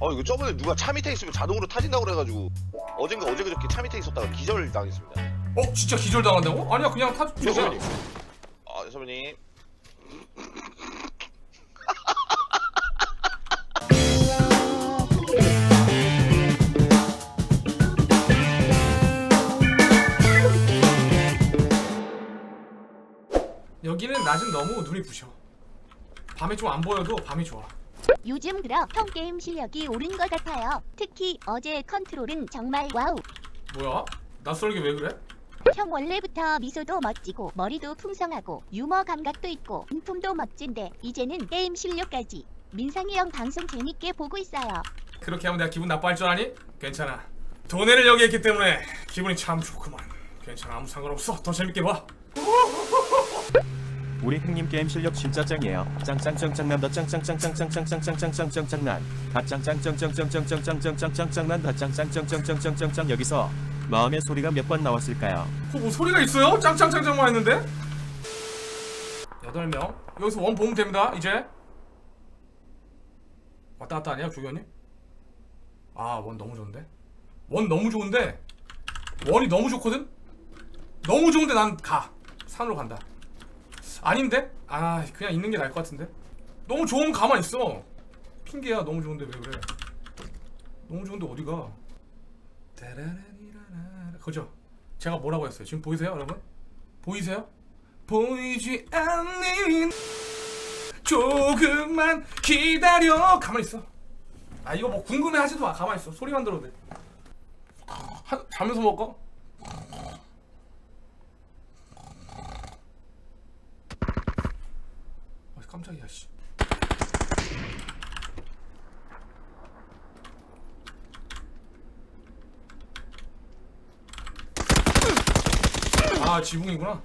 어 이거 저번에 누가 차 밑에 있으면 자동으로 타진다고 그래가지고 어젠가 어제 그저께 차 밑에 있었다가 기절 당했습니다. 어 진짜 기절 당한다고? 아니야 그냥 타 네. 선배님. 아 선배님. 여기는 낮은 너무 눈이 부셔. 밤에 좀 안 보여도 밤이 좋아. 요즘 들어 형 게임 실력이 오른 것 같아요. 특히 어제 컨트롤은 정말 와우. 뭐야? 낯설게 왜 그래? 형 원래부터 미소도 멋지고 머리도 풍성하고 유머 감각도 있고 인품도 멋진데 이제는 게임 실력까지. 민상이 형 방송 재밌게 보고 있어요. 그렇게 하면 내가 기분 나빠할 줄 아니? 괜찮아. 돈해를 여기 했기 때문에 기분이 참 좋구만. 괜찮아 아무 상관없어. 더 재밌게 봐. 우리 형님 게임 실력 진짜 짱이에요. 짱짱짱짱난다 짱짱짱짱짱짱짱짱짱짱짱짱난 다 짱짱짱짱짱짱짱짱짱짱짱짱난 다 짱짱짱짱짱짱짱짱짱 여기서 마음의 소리가 몇 번 나왔을까요? 어, 뭐 소리가 있어요? 짱짱짱짱만 했는데? 여덟 명 여기서 원 보면 됩니다 이제 왔다 갔다 아니야 조교님? 아원 너무 좋은데? 원 너무 좋은데 원이 너무 좋거든? 너무 좋은데 난 가 산으로 간다 아닌데? 아 그냥 있는 게 나을 것 같은데? 너무 좋으면 가만 있어 핑계야 너무 좋은데 왜 그래 너무 좋은데 어디가. 그죠? 제가 뭐라고 했어요? 지금 보이세요, 여러분? 보이세요? 보이지 않는 조금만 기다려. 가만히 있어. 아 이거 뭐 궁금해 하지도 마. 가만히 있어. 소리만 들어도 돼. 한, 자면서. 아 깜짝이야 씨. 아 지붕이구나.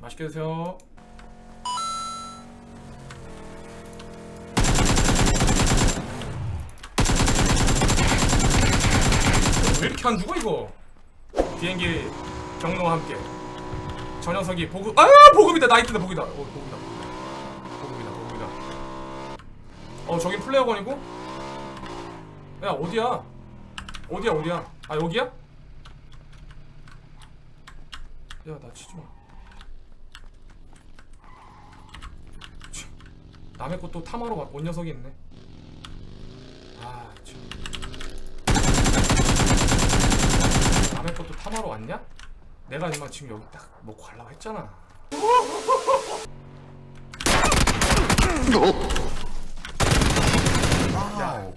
맛있게 드세요. 왜 이렇게 안 죽어 이거? 비행기 경로와 함께. 저 녀석이 보급 아 보급이다. 나이트다 보급이다. 어 보급이다 보급이다. 보급이다 어 저긴 플레어건이고? 야 어디야? 어디야 어디야? 아 여기야? 야 나 치지마. 남의 것도 탐하러 와- 온 녀석이 있네 아 참. 남의 것도 탐하러 왔냐? 내가 이마 지금 여기 딱 먹고 가려고 했잖아. 야,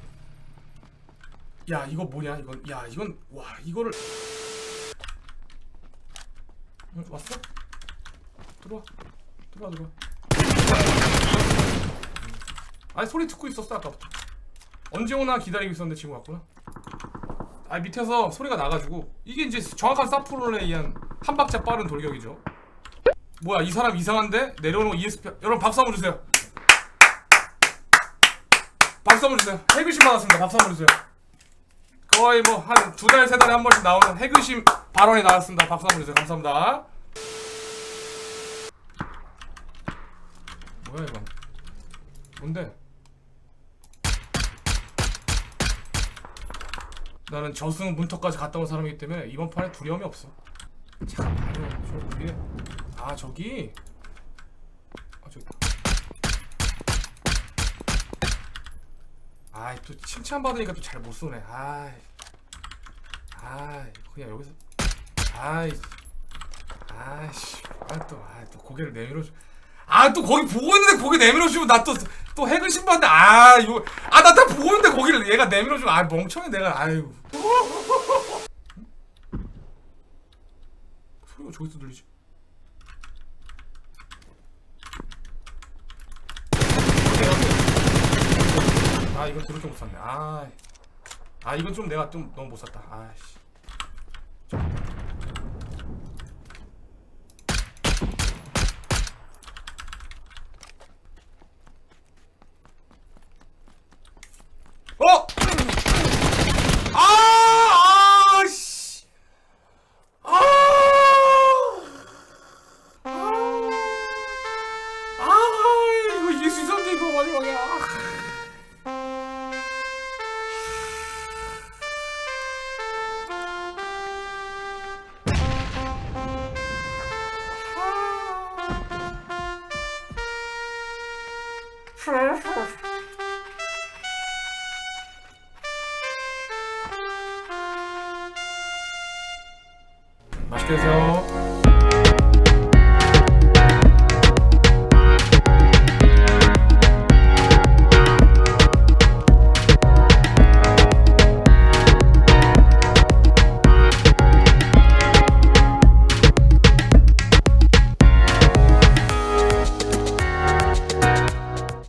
야 이거 뭐냐? 이건 야 이건 와 이거를. 응, 왔어? 들어와. 들어와 들어와. 아니 소리 듣고 있었어 아까부터. 언제 오나 기다리고 있었는데 지금 왔구나 아 밑에서 소리가 나가지고. 이게 이제 정확한 사프론에 의한 한 박자 빠른 돌격이죠. 뭐야 이 사람 이상한데? 내려오는 거 ESP 여러분 박수 한번 주세요. 박수 한번 주세요. 해글심 받았습니다. 박수 한번 주세요. 거의 뭐 한 두 달 세 달에 한 번씩 나오는 해글심 발언이 나왔습니다. 박수 한번 주세요. 감사합니다. 뭐야 이건 뭔데 나는 저승 문턱까지 갔다 온 사람이기 때문에 이번 판에 두려움이 없어. 잠깐만요 저 위에. 아 저기? 아 저기 아이 또 칭찬 받으니까 또 잘 못 쏘네. 아이 아이 그냥 여기서. 아이 아이씨 아또 아, 또 고개를 내밀어 아 또 거기 보고 있는데 고개 내밀어 주면 나 또 또 핵을 신봤는데 아 이거 아나 다 보고 있는데 고개를 얘가 내밀어 주면 아 멍청해 내가 아유. 소리가 저기서 들리지? 아 이건 들을 줄못 샀네. 아, 아 이건 좀 내가 좀 너무 못 샀다. 아씨 맛있게 드세요.